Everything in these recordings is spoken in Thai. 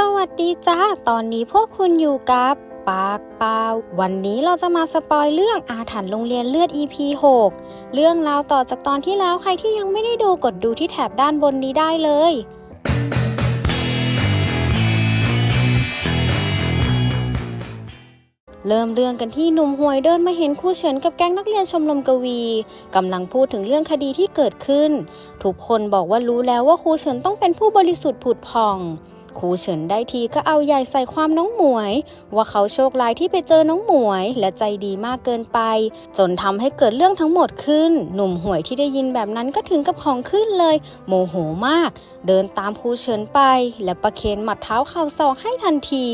สวัสดีจ้า ตอนนี้พวกคุณอยู่กับปากเปล่าวันนี้เราจะมาสปอยเรื่องอาถรรพ์โรงเรียนเลือด EP 6 เรื่องราวต่อจากตอนที่แล้วใครที่ยังไม่ได้ดูกดดูที่แถบด้านบนนี้ได้เลย เริ่มเรื่องกันที่หนุ่มหวยเดินมาเห็นครูเฉินกับแก๊งนักเรียนชมรมกวีกำลังพูดถึงเรื่องคดีที่เกิดขึ้น ทุกคนบอกว่ารู้แล้วว่าครูเฉินต้องเป็นผู้บริสุทธิ์ผุดผ่อง ครูเฉินได้ทีก็เอาใหญ่ใส่ความน้องหมวย ว่าเขาโชคร้ายที่ไปเจอน้องหมวย และใจดีมากเกินไป จนทำให้เกิดเรื่องทั้งหมดขึ้น หนุ่มหวยที่ได้ยินแบบนั้นก็ถึงกับของขึ้นเลย โมโหมาก เดินตามครูเฉินไป และประเคนหมัดเท้าเข่าศอกให้ทันที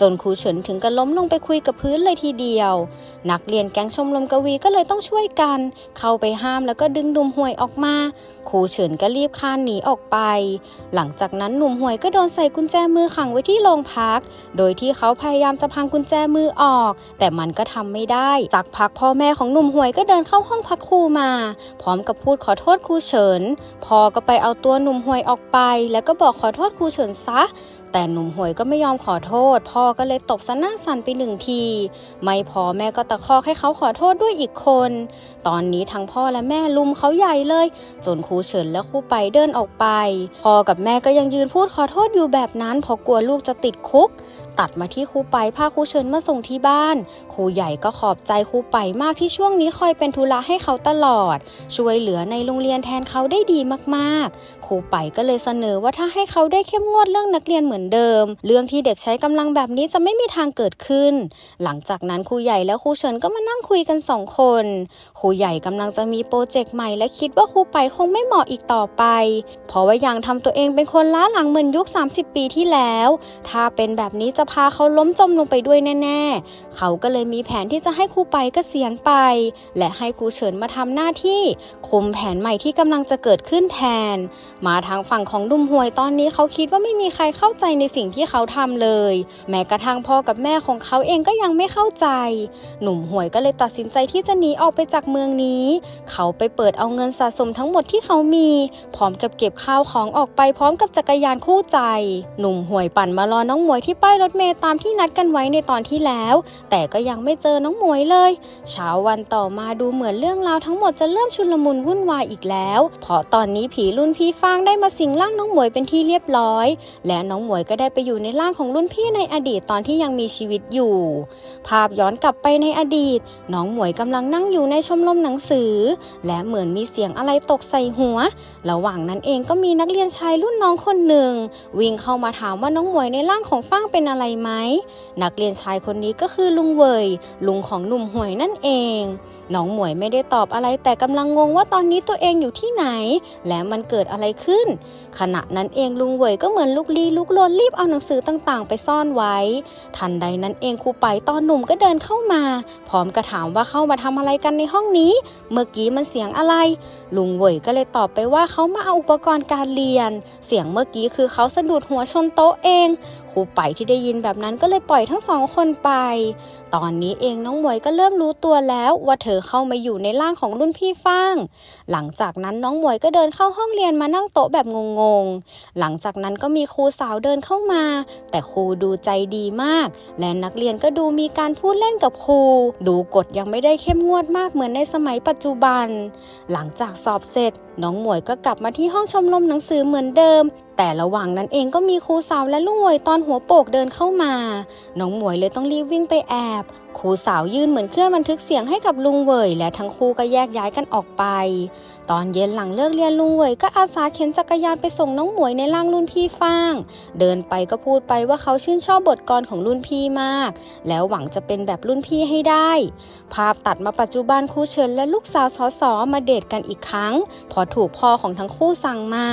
จนครูเฉินถึงกับล้มลงไปคุยกับพื้นเลยทีเดียว นักเรียนแก๊งชมรมกวีก็เลยต้องช่วยกัน เข้าไปห้ามแล้วก็ดึงหนุ่มหวยออกมาครูเฉินก็รีบคลานหนีออกไป หลังจากนั้นหนุ่มหวยก็โดนใส่กุญแจมือขังไว้ที่โรงพัก โดยที่เขาพยายามจะพังกุญแจมือออก แต่มันก็ทำไม่ได้จากพักพ่อแม่ของหนุ่มห่วยก็เดินเข้าห้องพักครูมา พร้อมกับพูดขอโทษครูเฉินพ่อก็ไปเอาตัวหนุ่มห่วยออกไป แล้วก็บอกขอโทษครูเฉินซะ แต่หนุ่มหวยก็ไม่ยอมขอโทษ พ่อก็เลยตบซะหน้าสั่นไปหนึ่งที ไม่พอแม่ก็ตะคอกให้เขาขอโทษด้วยอีกคน ตอนนี้ทั้งพ่อและแม่ลุมเขาใหญ่เลย จนครูเฉินและครูไปเดินออกไป พ่อกับแม่ก็ยังยืนพูดขอโทษอยู่แบบนั้นเพราะกลัวลูกจะติดคุก ตัดมาที่ครูไปพาครูเฉินมาส่งที่บ้าน ครูใหญ่ก็ขอบใจครูไปมากที่ช่วงนี้คอยเป็นธุระให้เขาตลอด ช่วยเหลือในโรงเรียนแทนเขาได้ดีมากๆ ครูไปก็เลยเสนอว่าถ้าให้เขาได้เข้มงวดเรื่องนักเรียนเหมือนเดิม เรื่องที่เด็กใช้กำลังแบบนี้จะไม่มีทางเกิดขึ้น หลังจากนั้นครูใหญ่และครูเฉินก็มานั่งคุยกันสองคนครูใหญ่กำลังจะมีโปรเจกต์ใหม่และคิดว่าครูไปคงไม่เหมาะอีกต่อไป เพราะว่ายังทำตัวเองเป็นคนล้าหลังเหมือนยุค 30 ปีที่แล้ว ถ้าเป็นแบบนี้จะพาเขาล้มจมลงไปด้วยแน่ ๆ เขาก็เลยมีแผนที่จะให้ครูไปเกษียณไป และให้ครูเฉินมาทำหน้าที่คุมแผนใหม่ที่กำลังจะเกิดขึ้นแทน มาทางฝั่งของดุมหวยตอนนี้เขาคิดว่าไม่มีใครเข้าใจในสิ่งที่เขาทำเลย แม้กระทั่งพ่อกับแม่ของเขาเองก็ยังไม่เข้าใจ หนุ่มหวยก็เลยตัดสินใจที่จะหนีออกไปจากเมืองนี้ เขาไปเปิดเอาเงินสะสมทั้งหมดที่เขามี พร้อมกับเก็บข้าวของออกไปพร้อมกับจักรยานคู่ใจ หนุ่มหวยปั่นมารอน้องหมวยที่ป้ายรถเมล์ตามที่นัดกันไว้ในตอนที่แล้ว แต่ก็ยังไม่เจอน้องหมวยเลยเช้าวันต่อมาดูเหมือนเรื่องราวทั้งหมดจะเริ่มชุลมุนวุ่นวายอีกแล้ว เพราะตอนนี้ผีรุ่นพี่ฟางได้มาสิงร่างน้องหมวยเป็นที่เรียบร้อย และน้องหมวยก็ได้ไปอยู่ในร่างของรุ่นพี่ในอดีตตอนที่ยังมีชีวิตอยู่ ภาพย้อนกลับไปในอดีต น้องหมวยกำลังนั่งอยู่ในชมรมหนังสือ และเหมือนมีเสียงอะไรตกใส่หัว ระหว่างนั้นเองก็มีนักเรียนชายรุ่นน้องคนหนึ่ง วิ่งเข้ามาถามว่าน้องหมวยในร่างของฟ้างเป็นอะไรไหมนักเรียนชายคนนี้ก็คือลุงเวย ลุงของหนุ่มหวยนั่นเอง น้องหมวยไม่ได้ตอบอะไรแต่กำลังงงว่าตอนนี้ตัวเองอยู่ที่ไหน และมันเกิดอะไรขึ้น ขณะนั้นเองลุงเวยก็เหมือนลุกลี้ลุกลนรีบเอาหนังสือต่างๆ ไปซ่อนไว้ ทันใดนั้นเองครูไปตอนหนุ่มก็เดินเข้ามา พร้อมกระถามว่าเข้ามาทำอะไรกันในห้องนี้ เมื่อกี้มันเสียงอะไร ลุงเวยก็เลยตอบไปว่าเขามาเอาอุปกรณ์การเรียน เสียงเมื่อกี้คือเขาสะดุดหัวชนโต๊ะเอง ครูไปที่ได้ยินแบบนั้นก็เลยปล่อยทั้งสองคนไป ตอนนี้เองน้องหมวยก็เริ่มรู้ตัวแล้วว่าเธอเข้ามาอยู่ในร่างของรุ่นพี่ฟาง หลังจากนั้นน้องหมวยก็เดินเข้าห้องเรียนมานั่งโต๊ะแบบงงๆ หลังจากนั้นก็มีครูสาวเดินเข้ามา แต่ครูดูใจดีมาก และนักเรียนก็ดูมีการพูดเล่นกับครู ดูกฎยังไม่ได้เข้มงวดมากเหมือนในสมัยปัจจุบัน หลังจากสอบเสร็จ น้องหมวยก็กลับมาที่ห้องชมรมหนังสือเหมือนเดิมแต่ระหว่างนั้นเองก็มีครูสาวและลุงหวยตอนหัวโปกเดินเข้ามา น้องหมวยเลยต้องรีบวิ่งไปแอบ ครูสาวยืนเหมือนเครื่องบันทึกเสียงให้กับลุงเวยและทั้งคู่ก็แยกย้ายกันออกไป ตอนเย็นหลังเลิกเรียนลุงเวยก็อาสาเข็นจักรยานไปส่งน้องหมวยในร่างรุ่นพี่ฟาง เดินไปก็พูดไปว่าเขาชื่นชอบบทกลของรุ่นพี่มาก แล้วหวังจะเป็นแบบรุ่นพี่ให้ได้ ภาพตัดมาปัจจุบันครูเฉินและลูกสาวสอสอมาเดทกันอีกครั้ง พอถูกพ่อของทั้งคู่สั่งมา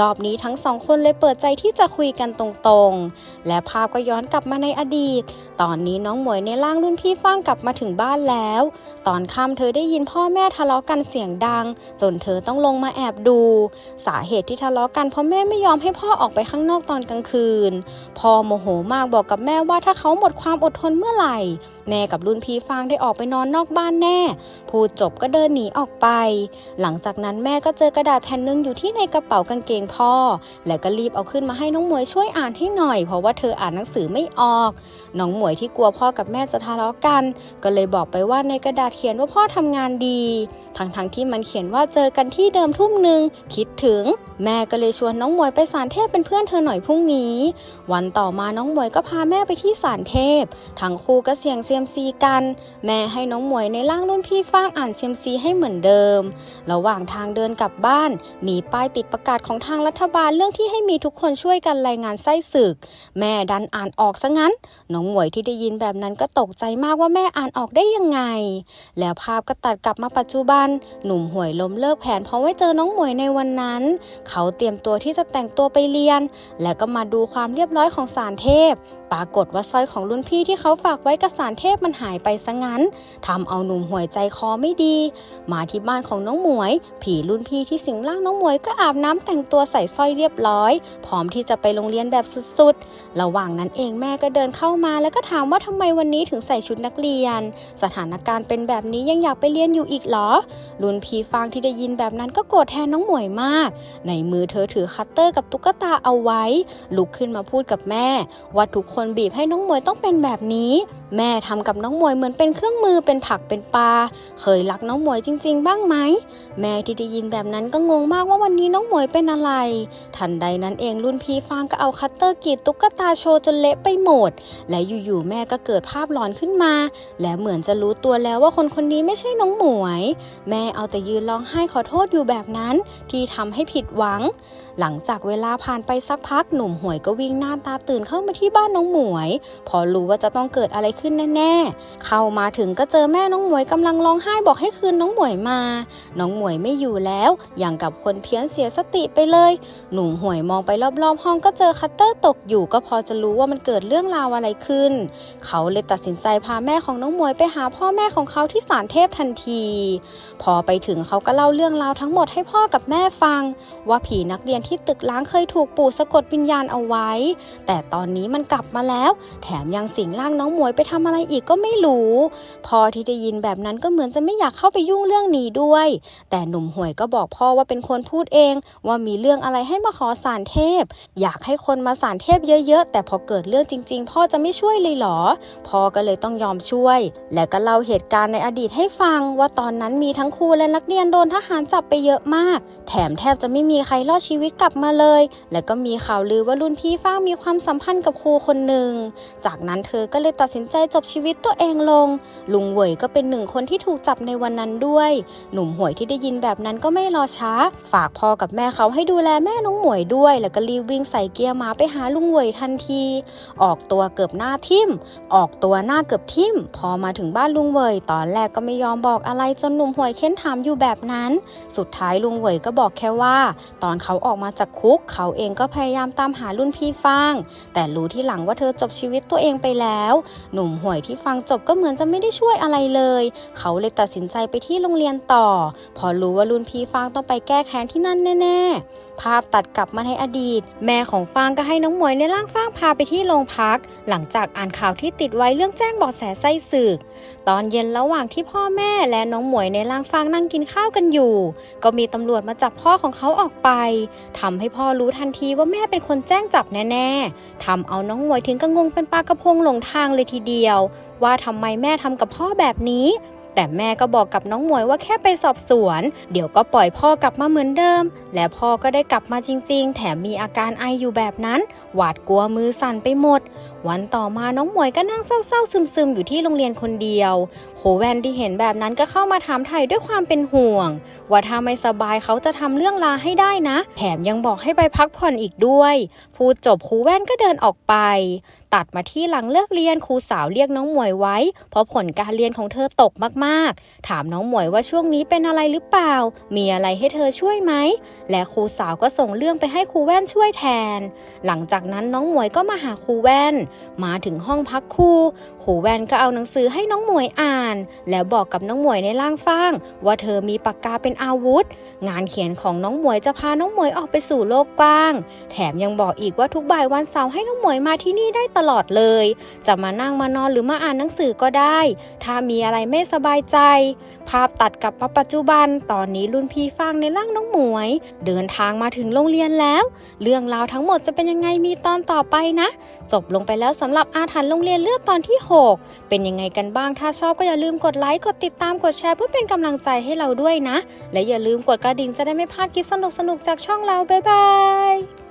รอบนี้ทั้งสองคนเลยเปิดใจที่จะคุยกันตรงๆ และภาพก็ย้อนกลับมาในอดีต ตอนนี้น้องหมวยในร่างรุ่นพี่ฟ้างกลับมาถึงบ้านแล้ว ตอนค่ำเธอได้ยินพ่อแม่ทะเลาะกันเสียงดัง จนเธอต้องลงมาแอบดู สาเหตุที่ทะเลาะกันเพราะแม่ไม่ยอมให้พ่อออกไปข้างนอกตอนกลางคืน พ่อโมโหมากบอกกับแม่ว่าถ้าเขาหมดความอดทนเมื่อไหร่ แม่กับรุ่นพี่ฟางได้ออกไปนอนนอกบ้านแน่ พูดจบก็เดินหนีออกไป หลังจากนั้นแม่ก็เจอกระดาษแผ่นหนึ่งอยู่ที่ในกระเป๋ากางเกงพ่อ แล้วก็รีบเอาขึ้นมาให้น้องหมวยช่วยอ่านให้หน่อย เพราะว่าเธออ่านหนังสือไม่ออก น้องหมวยที่กลัวพ่อกับแม่จะทะเลาะกัน ก็เลยบอกไปว่าในกระดาษเขียนว่าพ่อทำงานดี ทั้งๆที่มันเขียนว่าเจอกันที่เดิมทุ่มหนึ่งคิดถึง แม่ก็เลยชวนน้องมวยไปสารเทพเป็นเพื่อนเธอหน่อยพรุ่งนี้ วันต่อมาน้องมวยก็พาแม่ไปที่สารเทพ ทั้งคู่ก็เสี่ยงเซียมซีกัน แม่ให้น้องมวยในร่างรุ่นพี่ฟางอ่านเซียมซีให้เหมือนเดิม ระหว่างทางเดินกลับบ้าน มีป้ายติดประกาศของทางรัฐบาลเรื่องที่ให้มีทุกคนช่วยกันรายงานไส้ศึก แม่ดันอ่านออกซะงั้น น้องมวยที่ได้ยินแบบนั้นก็ตกใจมากว่าแม่อ่านออกได้ยังไง แล้วภาพก็ตัดกลับมาปัจจุบัน หนุ่มหวยล้มเลิกแผนเพราะไม่เจอน้องหมวยในวันนั้น เขาเตรียมตัวที่จะแต่งตัวไปเรียน แล้วก็มาดูความเรียบร้อยของสารเทพปรากฏว่าสร้อยของรุ่นพี่ที่เขาฝากไว้กับสารเทพมันหายไปซะงั้นทำเอาหนุ่มหวยใจคอไม่ดี มาที่บ้านของน้องหมวย ผีรุ่นพี่ที่สิงร่างน้องหมวยก็อาบน้ำแต่งตัวใส่สร้อยเรียบร้อย พร้อมที่จะไปโรงเรียนแบบสุดๆ ระหว่างนั้นเองแม่ก็เดินเข้ามาแล้วก็ถามว่าทำไมวันนี้ถึงใส่ชุดนักเรียน สถานการณ์เป็นแบบนี้ยังอยากไปเรียนอยู่อีกเหรอ รุ่นพี่ฟางที่ได้ยินแบบนั้นก็โกรธแทนน้องหมวยมาก ในมือเธอถือคัตเตอร์กับตุ๊กตาเอาไว้ ลุกขึ้นมาพูดกับแม่ ว่าทุกคนบีบให้น้องหมวยต้องเป็นแบบนี้ แม่ทำกับน้องหมวยเหมือนเป็นเครื่องมือเป็นผักเป็นปลาเคยรักน้องหมวยจริง ๆ บ้างไหมแม่ที่ได้ยินแบบนั้นก็งงมากว่าวันนี้น้องหมวยเป็นอะไร ทันใดนั้นเองรุ่นพี่ฟางก็เอาคัตเตอร์กรีดตุ๊กตาโชว์จนเละไปหมด และอยู่ๆแม่ก็เกิดภาพหลอนขึ้นมา และเหมือนจะรู้ตัวแล้วว่าคนคนนี้ไม่ใช่น้องหมวย แม่เอาแต่ยืนร้องไห้ขอโทษอยู่แบบนั้นที่ทำให้ผิดหวัง หลังจากเวลาผ่านไปสักพักหนุ่มหวยก็วิ่งหน้าตาตื่นเข้ามาที่บ้านน้องหมวย พอรู้ว่าจะต้องเกิดอะไรขึ้นแน่ๆ เข้ามาถึงก็เจอแม่น้องหมวยกำลังร้องไห้บอกให้คืนน้องหมวยมา น้องหมวยไม่อยู่แล้ว อย่างกับคนเพี้ยนเสียสติไปเลย หนุ่มหวยมองไปรอบๆ ห้องก็เจอคัตเตอร์ตกอยู่ก็พอจะรู้ว่ามันเกิดเรื่องราวอะไรขึ้น เขาเลยตัดสินใจพาแม่ของน้องหมวยไปหาพ่อแม่ของเขาที่ศาลเทพทันที พอไปถึงเขาก็เล่าเรื่องราวทั้งหมดให้พ่อกับแม่ฟัง ว่าผีนักเรียนที่ที่ตึกล้างเคยถูกปู่สะกดวิญญาณเอาไว้ แต่ตอนนี้มันกลับมาแล้ว แถมยังสิงร่างน้องหมวยไปทำอะไรอีกก็ไม่รู้ พอที่ได้ยินแบบนั้นก็เหมือนจะไม่อยากเข้าไปยุ่งเรื่องนี้ด้วย แต่หนุ่มหวยก็บอกพ่อว่าเป็นคนพูดเอง ว่ามีเรื่องอะไรให้มาขอสารเทพ อยากให้คนมาสารเทพเยอะๆ แต่พอเกิดเรื่องจริง ๆ พ่อจะไม่ช่วยเลยหรอ พ่อก็เลยต้องยอมช่วย และก็เล่าเหตุการณ์ในอดีตให้ฟัง ว่าตอนนั้นมีทั้งครูและนักเรียนโดนทหารจับไปเยอะมาก แถมแทบจะไม่มีใครรอดชีวิตกลับมาเลย และก็มีข่าวลือว่ารุ่นพี่ฟ้างมีความสัมพันธ์กับครูคนหนึ่ง จากนั้นเธอก็เลยตัดสินใจจบชีวิตตัวเองลง ลุงเหวยก็เป็นหนึ่งคนที่ถูกจับในวันนั้นด้วย หนุ่มหวยที่ได้ยินแบบนั้นก็ไม่รอช้า ฝากพ่อกับแม่เขาให้ดูแลแม่น้องหมวยด้วย แล้วก็รีบวิ่งใส่เกียร์มาไปหาลุงเหวยทันที ออกตัวเกือบหน้าทิ่ม ออกตัวหน้าเกือบทิ่ม พอมาถึงบ้านลุงเหวยตอนแรกก็ไม่ยอมบอกอะไรจนหนุ่มหวยเค้นถามอยู่แบบนั้น สุดท้ายลุงเหวยก็บอกแค่ว่า ตอนเขาออกมาจากคุก เขาเองก็พยายามตามหารุ่นพี่ฟางแต่รู้ที่หลังว่าเธอจบชีวิตตัวเองไปแล้ว หนุ่มหวยที่ฟังจบก็เหมือนจะไม่ได้ช่วยอะไรเลย เขาเลยตัดสินใจไปที่โรงเรียนต่อ พอรู้ว่ารุ่นพี่ฟางต้องไปแก้แค้นที่นั่นแน่ๆ ภาพตัดกลับมาในอดีต แม่ของฟางก็ให้น้องหมวยในร่างฟางพาไปที่โรงพัก หลังจากอ่านข่าวที่ติดไว้เรื่องแจ้งเบาะแสไส้ศึก ตอนเย็นระหว่างที่พ่อแม่และน้องหมวยในร่างฟางนั่งกินข้าวกันอยู่ ก็มีตำรวจมาจับพ่อของเขาออกไปทำให้พ่อรู้ทันทีว่าแม่เป็นคนแจ้งจับแน่ๆทำเอาน้องหวยถึงกับงงเป็นปลากระพงหลงทางเลยทีเดียว ว่าทำไมแม่ทำกับพ่อแบบนี้ แต่แม่ก็บอกกับน้องหมวยว่าแค่ไปสอบสวน เดี๋ยวก็ปล่อยพ่อกลับมาเหมือนเดิม และพ่อก็ได้กลับมาจริง ๆ แถมมีอาการไออยู่แบบนั้น หวาดกลัวมือสั่นไปหมด วันต่อมาน้องหมวยก็นั่งเศร้าๆซึมๆ อยู่ที่โรงเรียนคนเดียวโคแวนที่เห็นแบบนั้นก็เข้ามาถามไถ่ด้วยความเป็นห่วง ว่าถ้าไม่สบายเขาจะทำเรื่องลาให้ได้นะ แถมยังบอกให้ไปพักผ่อนอีกด้วย พูดจบครูแว่นก็เดินออกไป ตัดมาที่หลังเลิกเรียนครูสาวเรียกน้องหมวยไว้ เพราะผลการเรียนของเธอตกมากๆ ถามน้องหมวยว่าช่วงนี้เป็นอะไรหรือเปล่า มีอะไรให้เธอช่วยไหม และครูสาวก็ส่งเรื่องไปให้ครูแว่นช่วยแทน หลังจากนั้นน้องหมวยก็มาหาครูแว่น มาถึงห้องพักครูครูแว่นก็เอาหนังสือให้น้องหมวยอ่าน แล้วบอกกับน้องหมวยในร่างฟ้าง ว่าเธอมีปากกาเป็นอาวุธ งานเขียนของน้องหมวยจะพาน้องหมวยออกไปสู่โลกกว้าง แถมยังบอกอีกว่าทุกบ่ายวันเสาร์ให้น้องหมวยมาที่นี่ได้ตลอดเลย จะมานั่งมานอนหรือมาอ่านหนังสือก็ได้ ถ้ามีอะไรไม่สบายใจ ภาพตัดกลับมาปัจจุบัน ตอนนี้รุ่นพี่ฟังในร่างน้องหมวย เดินทางมาถึงโรงเรียนแล้ว เรื่องราวทั้งหมดจะเป็นยังไงมีตอนต่อไปนะ จบลงไปแล้วสำหรับอาถรรพ์โรงเรียนเลือดตอนที่6 เป็นยังไงกันบ้างถ้าชอบก็อย่าลืมกดไลค์กดติดตามกดแชร์เพื่อเป็นกำลังใจให้เราด้วยนะ และอย่าลืมกดกระดิ่งจะได้ไม่พลาดคลิปสนุกๆจากช่องเราบ๊ายบาย